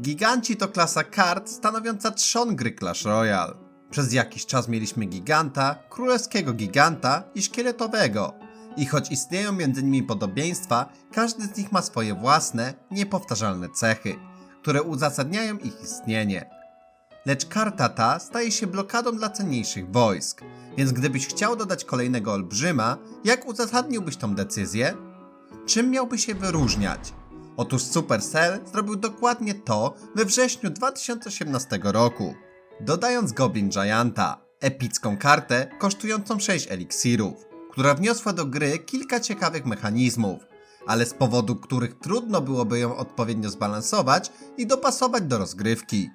Giganci to klasa kart stanowiąca trzon gry Clash Royale. Przez jakiś czas mieliśmy giganta, królewskiego giganta i szkieletowego. I choć istnieją między nimi podobieństwa, każdy z nich ma swoje własne, niepowtarzalne cechy, które uzasadniają ich istnienie. Lecz karta ta staje się blokadą dla cenniejszych wojsk, więc gdybyś chciał dodać kolejnego olbrzyma, jak uzasadniłbyś tą decyzję? Czym miałby się wyróżniać? Otóż Supercell zrobił dokładnie to we wrześniu 2018 roku, dodając Goblin Gianta, epicką kartę kosztującą 6 eliksirów, która wniosła do gry kilka ciekawych mechanizmów, ale z powodu których trudno byłoby ją odpowiednio zbalansować i dopasować do rozgrywki.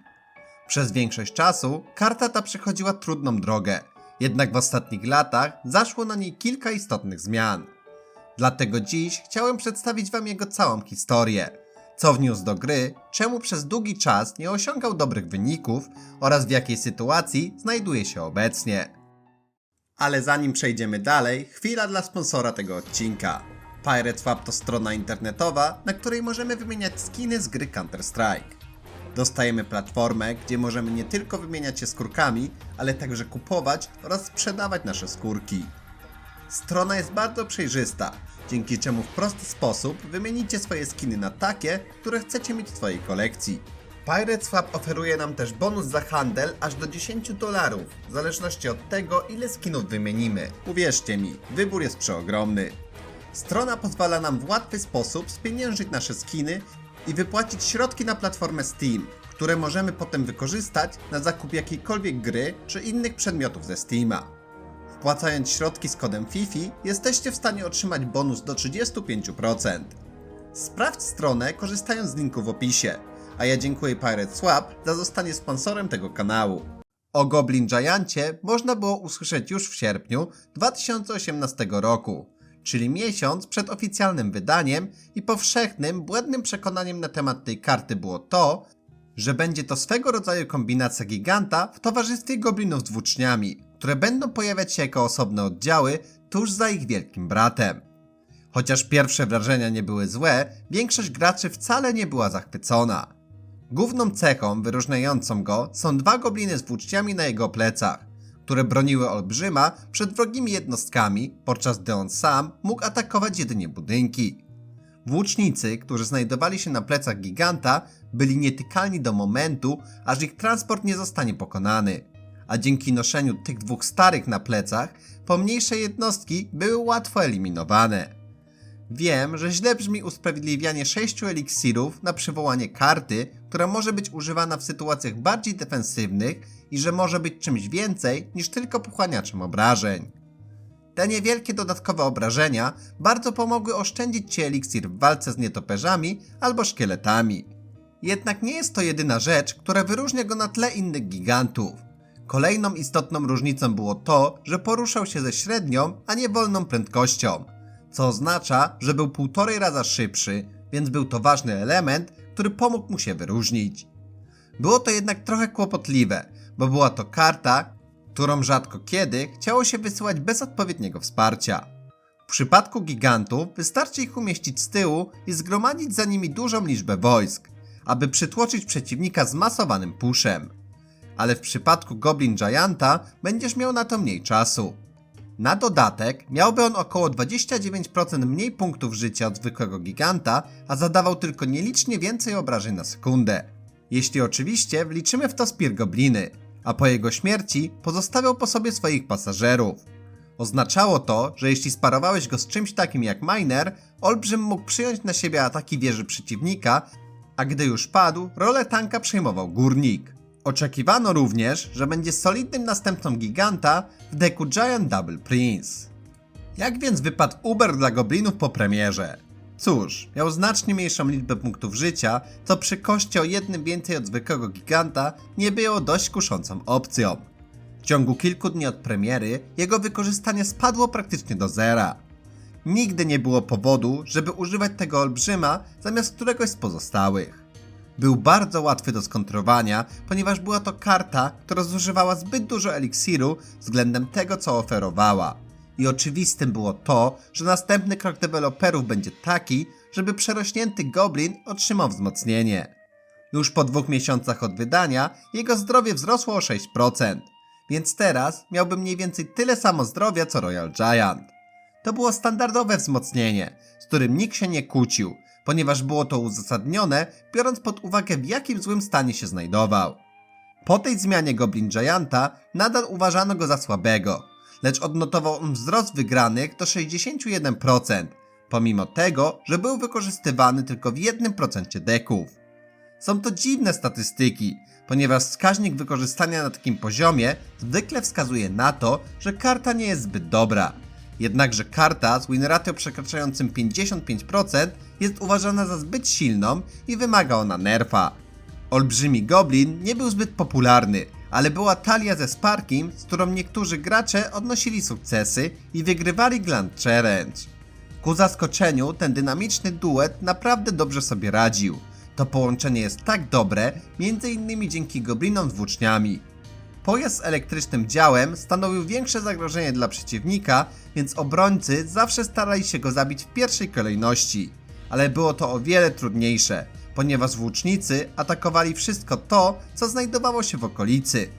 Przez większość czasu karta ta przechodziła trudną drogę, jednak w ostatnich latach zaszło na niej kilka istotnych zmian. Dlatego dziś chciałem przedstawić Wam jego całą historię. Co wniósł do gry, czemu przez długi czas nie osiągał dobrych wyników oraz w jakiej sytuacji znajduje się obecnie. Ale zanim przejdziemy dalej, chwila dla sponsora tego odcinka. Pirate Swap to strona internetowa, na której możemy wymieniać skiny z gry Counter-Strike. Dostajemy platformę, gdzie możemy nie tylko wymieniać się skórkami, ale także kupować oraz sprzedawać nasze skórki. Strona jest bardzo przejrzysta, dzięki czemu w prosty sposób wymienicie swoje skiny na takie, które chcecie mieć w swojej kolekcji. Pirate Swap oferuje nam też bonus za handel aż do 10 dolarów, w zależności od tego, ile skinów wymienimy. Uwierzcie mi, wybór jest przeogromny. Strona pozwala nam w łatwy sposób spieniężyć nasze skiny i wypłacić środki na platformę Steam, które możemy potem wykorzystać na zakup jakiejkolwiek gry czy innych przedmiotów ze Steama. Wpłacając środki z kodem FIFI jesteście w stanie otrzymać bonus do 35%. Sprawdź stronę korzystając z linku w opisie, a ja dziękuję Pirate Swap za zostanie sponsorem tego kanału. O Goblin Giancie można było usłyszeć już w sierpniu 2018 roku, czyli miesiąc przed oficjalnym wydaniem i powszechnym, błędnym przekonaniem na temat tej karty było to, że będzie to swego rodzaju kombinacja giganta w towarzystwie goblinów z włóczniami, które będą pojawiać się jako osobne oddziały tuż za ich wielkim bratem. Chociaż pierwsze wrażenia nie były złe, większość graczy wcale nie była zachwycona. Główną cechą wyróżniającą go są dwa gobliny z włóczniami na jego plecach, które broniły olbrzyma przed wrogimi jednostkami, podczas gdy on sam mógł atakować jedynie budynki. Włócznicy, którzy znajdowali się na plecach giganta, byli nietykalni do momentu, aż ich transport nie zostanie pokonany. A dzięki noszeniu tych dwóch starych na plecach, pomniejsze jednostki były łatwo eliminowane. Wiem, że źle brzmi usprawiedliwianie 6 eliksirów na przywołanie karty, która może być używana w sytuacjach bardziej defensywnych i że może być czymś więcej niż tylko pochłaniaczem obrażeń. Te niewielkie dodatkowe obrażenia bardzo pomogły oszczędzić Ci eliksir w walce z nietoperzami albo szkieletami. Jednak nie jest to jedyna rzecz, która wyróżnia go na tle innych gigantów. Kolejną istotną różnicą było to, że poruszał się ze średnią, a nie wolną prędkością, co oznacza, że był półtorej raza szybszy, więc był to ważny element, który pomógł mu się wyróżnić. Było to jednak trochę kłopotliwe, bo była to karta, którą rzadko kiedy chciało się wysyłać bez odpowiedniego wsparcia. W przypadku gigantów wystarczy ich umieścić z tyłu i zgromadzić za nimi dużą liczbę wojsk, aby przytłoczyć przeciwnika zmasowanym puszem. Ale w przypadku Goblin Gianta będziesz miał na to mniej czasu. Na dodatek miałby on około 29% mniej punktów życia od zwykłego giganta, a zadawał tylko nielicznie więcej obrażeń na sekundę. Jeśli oczywiście wliczymy w to Spear Gobliny, a po jego śmierci pozostawiał po sobie swoich pasażerów. Oznaczało to, że jeśli sparowałeś go z czymś takim jak Miner, Olbrzym mógł przyjąć na siebie ataki wieży przeciwnika, a gdy już padł, rolę tanka przejmował Górnik. Oczekiwano również, że będzie solidnym następcą giganta w deku Giant Double Prince. Jak więc wypadł Uber dla goblinów po premierze? Cóż, miał znacznie mniejszą liczbę punktów życia, co przy koszcie o jednym więcej od zwykłego giganta nie było dość kuszącą opcją. W ciągu kilku dni od premiery jego wykorzystanie spadło praktycznie do zera. Nigdy nie było powodu, żeby używać tego olbrzyma zamiast któregoś z pozostałych. Był bardzo łatwy do skontrowania, ponieważ była to karta, która zużywała zbyt dużo eliksiru względem tego, co oferowała. I oczywistym było to, że następny krok deweloperów będzie taki, żeby przerośnięty goblin otrzymał wzmocnienie. Już po dwóch miesiącach od wydania jego zdrowie wzrosło o 6%, więc teraz miałby mniej więcej tyle samo zdrowia co Royal Giant. To było standardowe wzmocnienie, z którym nikt się nie kłócił, ponieważ było to uzasadnione, biorąc pod uwagę w jakim złym stanie się znajdował. Po tej zmianie Goblin Gianta nadal uważano go za słabego, lecz odnotował on wzrost wygranych do 61%, pomimo tego, że był wykorzystywany tylko w 1% deków. Są to dziwne statystyki, ponieważ wskaźnik wykorzystania na takim poziomie zwykle wskazuje na to, że karta nie jest zbyt dobra. Jednakże karta z win ratio przekraczającym 55% jest uważana za zbyt silną i wymaga ona nerfa. Olbrzymi Goblin nie był zbyt popularny, ale była talia ze Sparkiem, z którą niektórzy gracze odnosili sukcesy i wygrywali Grand Challenge. Ku zaskoczeniu ten dynamiczny duet naprawdę dobrze sobie radził. To połączenie jest tak dobre, m.in. dzięki goblinom z włóczniami. Pojazd z elektrycznym działem stanowił większe zagrożenie dla przeciwnika, więc obrońcy zawsze starali się go zabić w pierwszej kolejności. Ale było to o wiele trudniejsze, ponieważ włócznicy atakowali wszystko to, co znajdowało się w okolicy.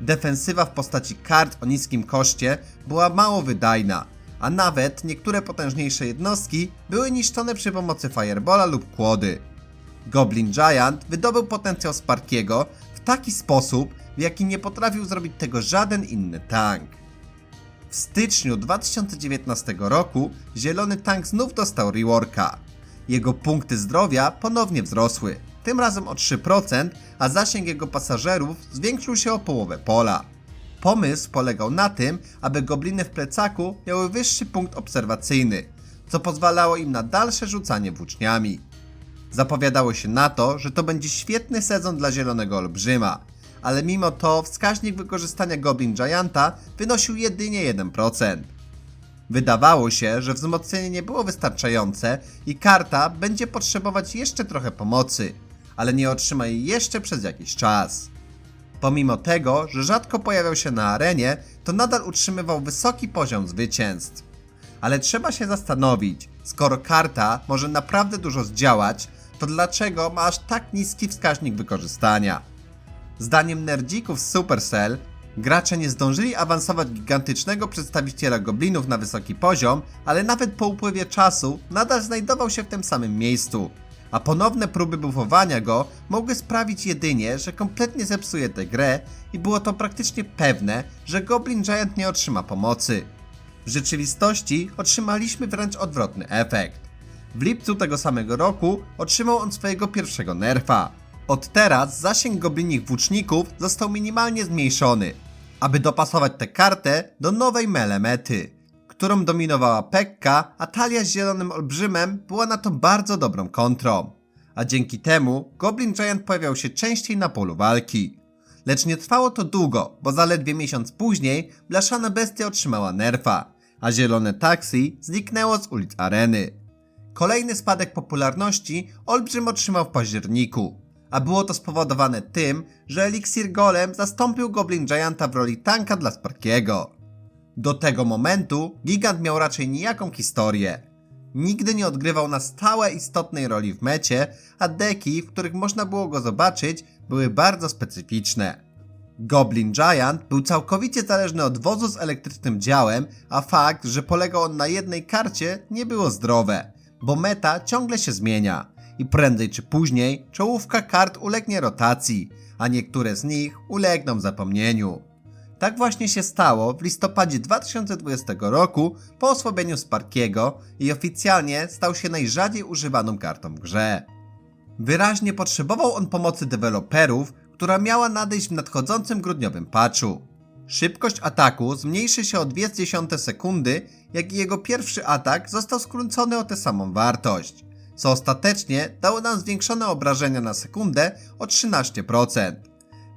Defensywa w postaci kart o niskim koszcie była mało wydajna, a nawet niektóre potężniejsze jednostki były niszczone przy pomocy Firebola lub kłody. Goblin Giant wydobył potencjał Sparkiego w taki sposób, w jaki nie potrafił zrobić tego żaden inny tank. W styczniu 2019 roku zielony tank znów dostał reworka. Jego punkty zdrowia ponownie wzrosły, tym razem o 3%, a zasięg jego pasażerów zwiększył się o połowę pola. Pomysł polegał na tym, aby gobliny w plecaku miały wyższy punkt obserwacyjny, co pozwalało im na dalsze rzucanie włóczniami. Zapowiadało się na to, że to będzie świetny sezon dla Zielonego Olbrzyma, ale mimo to wskaźnik wykorzystania Goblin Gianta wynosił jedynie 1%. Wydawało się, że wzmocnienie nie było wystarczające i karta będzie potrzebować jeszcze trochę pomocy, ale nie otrzyma jej jeszcze przez jakiś czas. Pomimo tego, że rzadko pojawiał się na arenie, to nadal utrzymywał wysoki poziom zwycięstw. Ale trzeba się zastanowić, skoro karta może naprawdę dużo zdziałać, to dlaczego ma aż tak niski wskaźnik wykorzystania? Zdaniem nerdzików z Supercell, gracze nie zdążyli awansować gigantycznego przedstawiciela goblinów na wysoki poziom, ale nawet po upływie czasu nadal znajdował się w tym samym miejscu. A ponowne próby bufowania go mogły sprawić jedynie, że kompletnie zepsuje tę grę i było to praktycznie pewne, że Goblin Giant nie otrzyma pomocy. W rzeczywistości otrzymaliśmy wręcz odwrotny efekt. W lipcu tego samego roku otrzymał on swojego pierwszego nerfa. Od teraz zasięg goblinich włóczników został minimalnie zmniejszony, aby dopasować tę kartę do nowej melemety, którą dominowała Pekka, a talia z zielonym olbrzymem była na to bardzo dobrą kontrą. A dzięki temu Goblin Giant pojawiał się częściej na polu walki. Lecz nie trwało to długo, bo zaledwie miesiąc później blaszana bestia otrzymała nerfa, a zielone taksi zniknęło z ulic areny. Kolejny spadek popularności Olbrzym otrzymał w październiku, a było to spowodowane tym, że Elixir Golem zastąpił Goblin Gianta w roli tanka dla Sparkiego. Do tego momentu Gigant miał raczej nijaką historię. Nigdy nie odgrywał na stałe istotnej roli w mecie, a deki, w których można było go zobaczyć, były bardzo specyficzne. Goblin Giant był całkowicie zależny od wozu z elektrycznym działem, a fakt, że polegał on na jednej karcie, nie było zdrowe, bo meta ciągle się zmienia i prędzej czy później czołówka kart ulegnie rotacji, a niektóre z nich ulegną zapomnieniu. Tak właśnie się stało w listopadzie 2020 roku po osłabieniu Sparkiego i oficjalnie stał się najrzadziej używaną kartą w grze. Wyraźnie potrzebował on pomocy deweloperów, która miała nadejść w nadchodzącym grudniowym patchu. Szybkość ataku zmniejszy się o 0,2 sekundy, jak i jego pierwszy atak został skrócony o tę samą wartość, co ostatecznie dało nam zwiększone obrażenia na sekundę o 13%.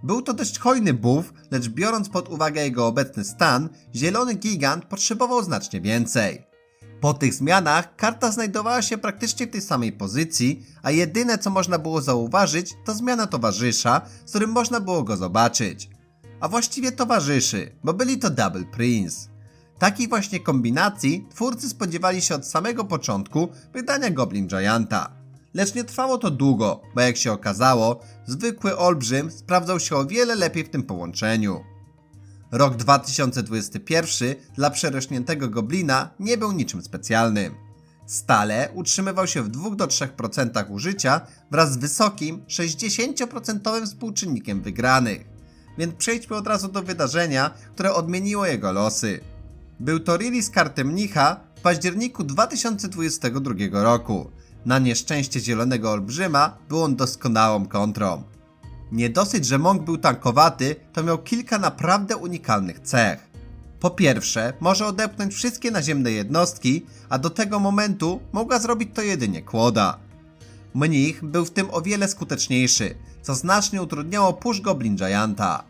Był to dość hojny buff, lecz biorąc pod uwagę jego obecny stan, zielony gigant potrzebował znacznie więcej. Po tych zmianach karta znajdowała się praktycznie w tej samej pozycji, a jedyne co można było zauważyć to zmiana towarzysza, z którym można było go zobaczyć. A właściwie towarzyszy, bo byli to Double Prince. Takiej właśnie kombinacji twórcy spodziewali się od samego początku wydania Goblin Gianta. Lecz nie trwało to długo, bo jak się okazało, zwykły olbrzym sprawdzał się o wiele lepiej w tym połączeniu. Rok 2021 dla przerośniętego goblina nie był niczym specjalnym. Stale utrzymywał się w 2-3% użycia wraz z wysokim 60% współczynnikiem wygranych. Więc przejdźmy od razu do wydarzenia, które odmieniło jego losy. Był to release karty mnicha w październiku 2022 roku. Na nieszczęście zielonego olbrzyma był on doskonałą kontrą. Nie dosyć, że Monk był tankowaty, to miał kilka naprawdę unikalnych cech. Po pierwsze, może odepchnąć wszystkie naziemne jednostki, a do tego momentu mogła zrobić to jedynie kłoda. Mnich był w tym o wiele skuteczniejszy, co znacznie utrudniało push Goblin Gianta.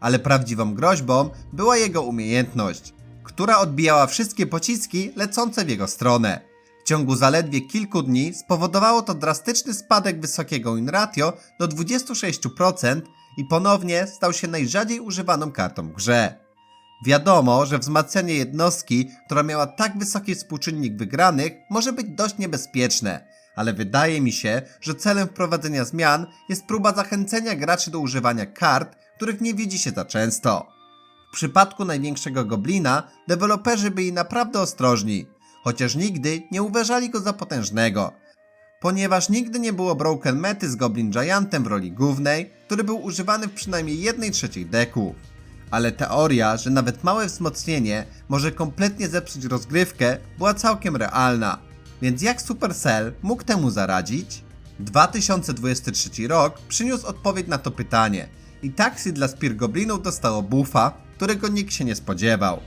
Ale prawdziwą groźbą była jego umiejętność, która odbijała wszystkie pociski lecące w jego stronę. W ciągu zaledwie kilku dni spowodowało to drastyczny spadek wysokiego win ratio do 26% i ponownie stał się najrzadziej używaną kartą w grze. Wiadomo, że wzmacnianie jednostki, która miała tak wysoki współczynnik wygranych, może być dość niebezpieczne, ale wydaje mi się, że celem wprowadzenia zmian jest próba zachęcenia graczy do używania kart, których nie widzi się za często. Przypadku największego goblina, deweloperzy byli naprawdę ostrożni, chociaż nigdy nie uważali go za potężnego, ponieważ nigdy nie było Broken Mety z Goblin Giantem w roli głównej, który był używany w przynajmniej 1 trzeciej deków. Ale teoria, że nawet małe wzmocnienie może kompletnie zepsuć rozgrywkę, była całkiem realna. Więc jak Supercell mógł temu zaradzić? 2023 rok przyniósł odpowiedź na to pytanie i taksy dla Spear Goblinów dostało buffa, którego nikt się nie spodziewał.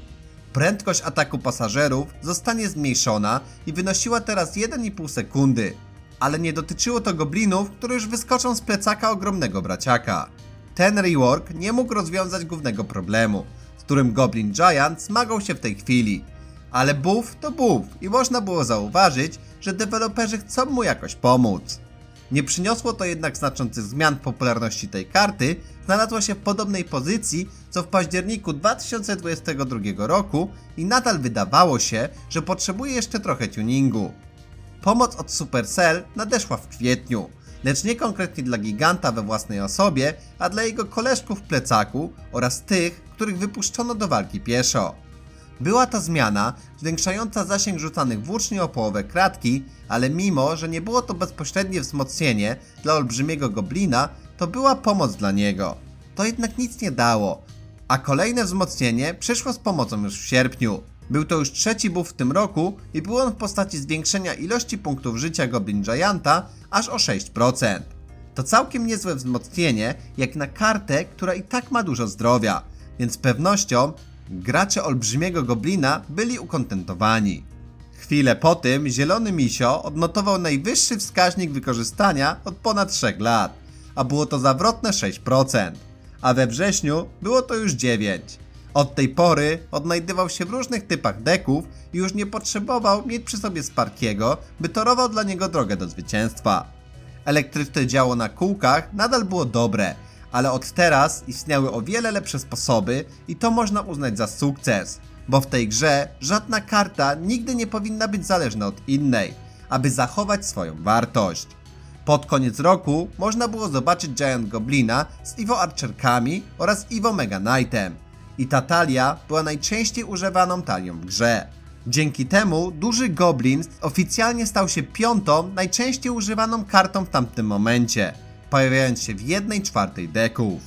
Prędkość ataku pasażerów zostanie zmniejszona i wynosiła teraz 1,5 sekundy, ale nie dotyczyło to goblinów, które już wyskoczą z plecaka ogromnego braciaka. Ten rework nie mógł rozwiązać głównego problemu, z którym Goblin Giant zmagał się w tej chwili. Ale buff to buff i można było zauważyć, że deweloperzy chcą mu jakoś pomóc. Nie przyniosło to jednak znaczących zmian popularności tej karty, znalazła się w podobnej pozycji co w październiku 2022 roku i nadal wydawało się, że potrzebuje jeszcze trochę tuningu. Pomoc od Supercell nadeszła w kwietniu, lecz nie konkretnie dla giganta we własnej osobie, a dla jego koleżków w plecaku oraz tych, których wypuszczono do walki pieszo. Była to zmiana zwiększająca zasięg rzucanych włóczni o połowę kratki, ale mimo, że nie było to bezpośrednie wzmocnienie dla olbrzymiego goblina, to była pomoc dla niego. To jednak nic nie dało, a kolejne wzmocnienie przyszło z pomocą już w sierpniu. Był to już trzeci buff w tym roku i był on w postaci zwiększenia ilości punktów życia Goblin Gianta aż o 6%. To całkiem niezłe wzmocnienie, jak na kartę, która i tak ma dużo zdrowia, więc z pewnością gracze olbrzymiego goblina byli ukontentowani. Chwilę po tym zielony misio odnotował najwyższy wskaźnik wykorzystania od ponad 3 lat, a było to zawrotne 6%, a we wrześniu było to już 9%. Od tej pory odnajdywał się w różnych typach deków i już nie potrzebował mieć przy sobie Sparkiego, by torował dla niego drogę do zwycięstwa. Elektryczne działo na kółkach nadal było dobre, ale od teraz istniały o wiele lepsze sposoby i to można uznać za sukces, bo w tej grze żadna karta nigdy nie powinna być zależna od innej, aby zachować swoją wartość. Pod koniec roku można było zobaczyć Giant Goblina z Evo Archerkami oraz Evo Mega Knightem i ta talia była najczęściej używaną talią w grze. Dzięki temu duży Goblin oficjalnie stał się piątą najczęściej używaną kartą w tamtym momencie, pojawiając się w 1 czwartej deków.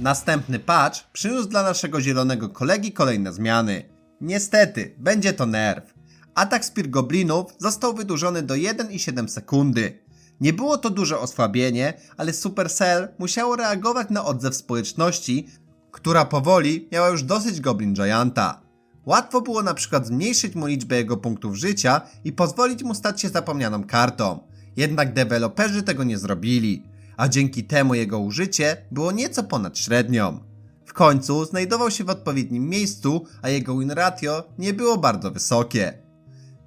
Następny patch przyniósł dla naszego zielonego kolegi kolejne zmiany. Niestety, będzie to nerw. Atak Spear Goblinów został wydłużony do 1,7 sekundy. Nie było to duże osłabienie, ale Supercell musiało reagować na odzew społeczności, która powoli miała już dosyć Goblin Gianta. Łatwo było na przykład zmniejszyć mu liczbę jego punktów życia i pozwolić mu stać się zapomnianą kartą. Jednak deweloperzy tego nie zrobili, a dzięki temu jego użycie było nieco ponad średnią. W końcu znajdował się w odpowiednim miejscu, a jego win ratio nie było bardzo wysokie.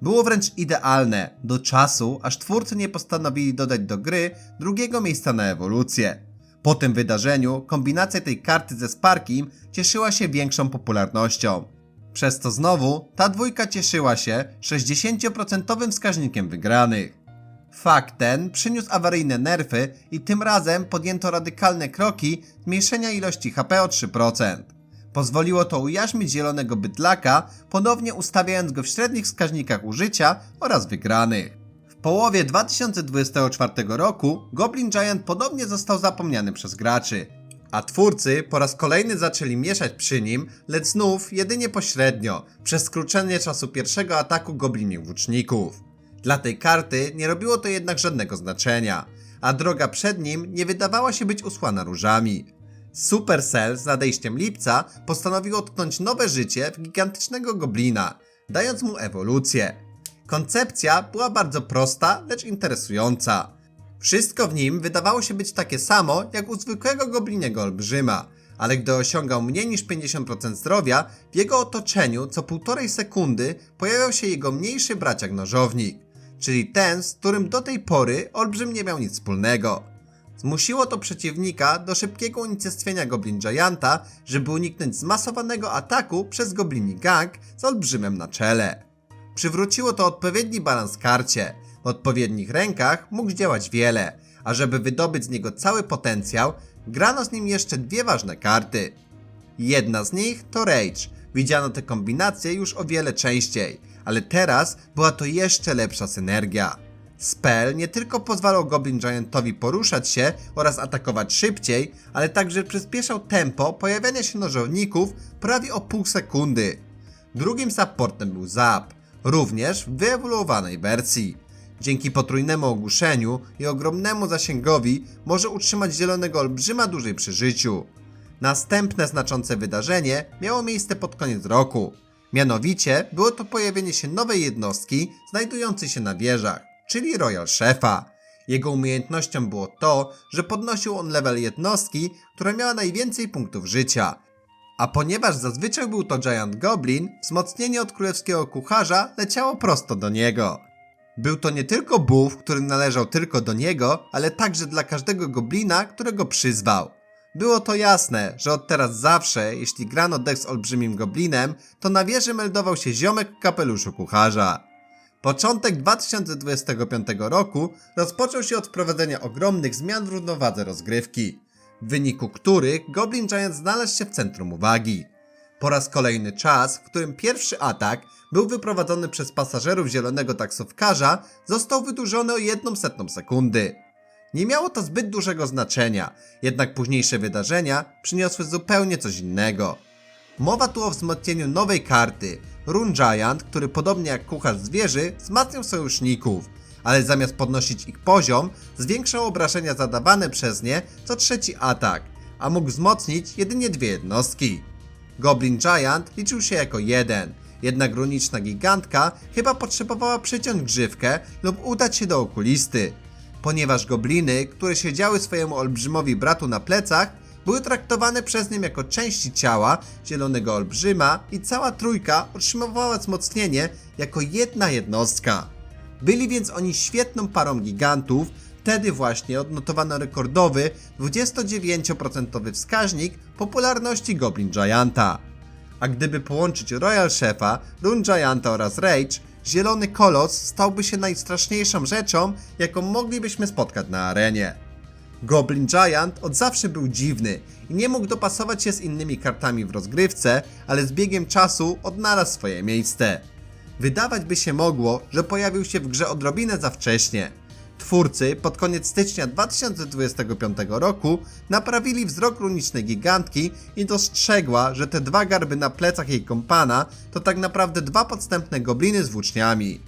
Było wręcz idealne, do czasu, aż twórcy nie postanowili dodać do gry drugiego miejsca na ewolucję. Po tym wydarzeniu kombinacja tej karty ze Sparkim cieszyła się większą popularnością. Przez to znowu ta dwójka cieszyła się 60% wskaźnikiem wygranych. Fakt ten przyniósł awaryjne nerfy i tym razem podjęto radykalne kroki zmniejszenia ilości HP o 3%. Pozwoliło to ujarzmić zielonego bydlaka, ponownie ustawiając go w średnich wskaźnikach użycia oraz wygranych. W połowie 2024 roku Goblin Giant ponownie został zapomniany przez graczy, a twórcy po raz kolejny zaczęli mieszać przy nim, lecz znów jedynie pośrednio, przez skrócenie czasu pierwszego ataku goblinich włóczników. Dla tej karty nie robiło to jednak żadnego znaczenia, a droga przed nim nie wydawała się być usłana różami. Supercell z nadejściem lipca postanowiło tknąć nowe życie w gigantycznego goblina, dając mu ewolucję. Koncepcja była bardzo prosta, lecz interesująca. Wszystko w nim wydawało się być takie samo jak u zwykłego gobliniego olbrzyma, ale gdy osiągał mniej niż 50% zdrowia, w jego otoczeniu co półtorej sekundy pojawiał się jego mniejszy braciak nożownik, czyli ten, z którym do tej pory olbrzym nie miał nic wspólnego. Zmusiło to przeciwnika do szybkiego unicestwienia Goblin Gianta, żeby uniknąć zmasowanego ataku przez Goblini Gang z olbrzymem na czele. Przywróciło to odpowiedni balans karcie. W odpowiednich rękach mógł działać wiele, a żeby wydobyć z niego cały potencjał, grano z nim jeszcze dwie ważne karty. Jedna z nich to Rage. Widziano te kombinacje już o wiele częściej, ale teraz była to jeszcze lepsza synergia. Spell nie tylko pozwalał Goblin Giantowi poruszać się oraz atakować szybciej, ale także przyspieszał tempo pojawiania się nożowników prawie o pół sekundy. Drugim supportem był Zap, również w wyewoluowanej wersji. Dzięki potrójnemu ogłuszeniu i ogromnemu zasięgowi może utrzymać zielonego olbrzyma dłużej przy życiu. Następne znaczące wydarzenie miało miejsce pod koniec roku. Mianowicie było to pojawienie się nowej jednostki znajdującej się na wieżach, czyli Royal Szefa. Jego umiejętnością było to, że podnosił on level jednostki, która miała najwięcej punktów życia. A ponieważ zazwyczaj był to Giant Goblin, wzmocnienie od królewskiego kucharza leciało prosto do niego. Był to nie tylko buff, który należał tylko do niego, ale także dla każdego goblina, którego przyzwał. Było to jasne, że od teraz zawsze, jeśli grano deck z olbrzymim goblinem, to na wieży meldował się ziomek w kapeluszu kucharza. Początek 2025 roku rozpoczął się od wprowadzenia ogromnych zmian w równowadze rozgrywki, w wyniku których Goblin Giant znalazł się w centrum uwagi. Po raz kolejny czas, w którym pierwszy atak był wyprowadzony przez pasażerów zielonego taksówkarza, został wydłużony o jedną setną sekundy. Nie miało to zbyt dużego znaczenia, jednak późniejsze wydarzenia przyniosły zupełnie coś innego. Mowa tu o wzmocnieniu nowej karty, Rune Giant, który podobnie jak kucharz zwierzy wzmacniał sojuszników, ale zamiast podnosić ich poziom, zwiększał obrażenia zadawane przez nie co trzeci atak, a mógł wzmocnić jedynie dwie jednostki. Goblin Giant liczył się jako jeden, jednak runiczna gigantka chyba potrzebowała przyciąć grzywkę lub udać się do okulisty, ponieważ gobliny, które siedziały swojemu olbrzymowi bratu na plecach, były traktowane przez nim jako części ciała zielonego olbrzyma i cała trójka otrzymywała wzmocnienie jako jedna jednostka. Byli więc oni świetną parą gigantów, wtedy właśnie odnotowano rekordowy 29% wskaźnik popularności Goblin Gianta. A gdyby połączyć Royal Szefa, Rune Gianta oraz Rage, zielony kolos stałby się najstraszniejszą rzeczą, jaką moglibyśmy spotkać na arenie. Goblin Giant od zawsze był dziwny i nie mógł dopasować się z innymi kartami w rozgrywce, ale z biegiem czasu odnalazł swoje miejsce. Wydawać by się mogło, że pojawił się w grze odrobinę za wcześnie. Twórcy pod koniec stycznia 2025 roku naprawili wzrok runicznej gigantki i dostrzegła, że te dwa garby na plecach jej kompana to tak naprawdę dwa podstępne gobliny z włóczniami.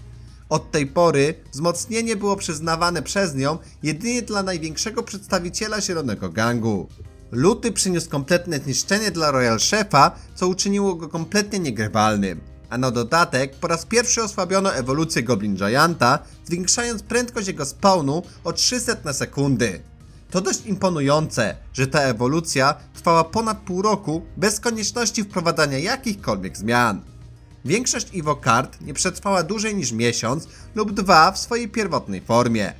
Od tej pory wzmocnienie było przyznawane przez nią jedynie dla największego przedstawiciela zielonego gangu. Luty przyniósł kompletne zniszczenie dla Royal Szefa, co uczyniło go kompletnie niegrywalnym. A na dodatek po raz pierwszy osłabiono ewolucję Goblin Gianta, zwiększając prędkość jego spawnu o 300 na sekundy. To dość imponujące, że ta ewolucja trwała ponad pół roku bez konieczności wprowadzania jakichkolwiek zmian. Większość Evo kart nie przetrwała dłużej niż miesiąc lub dwa w swojej pierwotnej formie.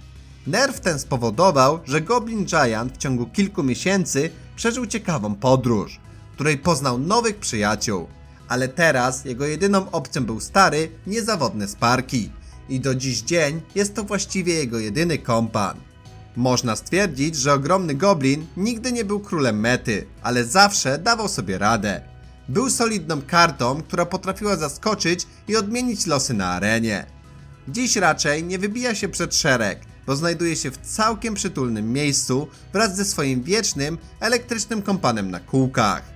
Nerf ten spowodował, że Goblin Giant w ciągu kilku miesięcy przeżył ciekawą podróż, której poznał nowych przyjaciół. Ale teraz jego jedyną opcją był stary, niezawodny Sparky. i do dziś dzień jest to właściwie jego jedyny kompan. Można stwierdzić, że ogromny goblin nigdy nie był królem mety, ale zawsze dawał sobie radę. Był solidną kartą, która potrafiła zaskoczyć i odmienić losy na arenie. Dziś raczej nie wybija się przed szereg, bo znajduje się w całkiem przytulnym miejscu wraz ze swoim wiecznym, elektrycznym kompanem na kółkach.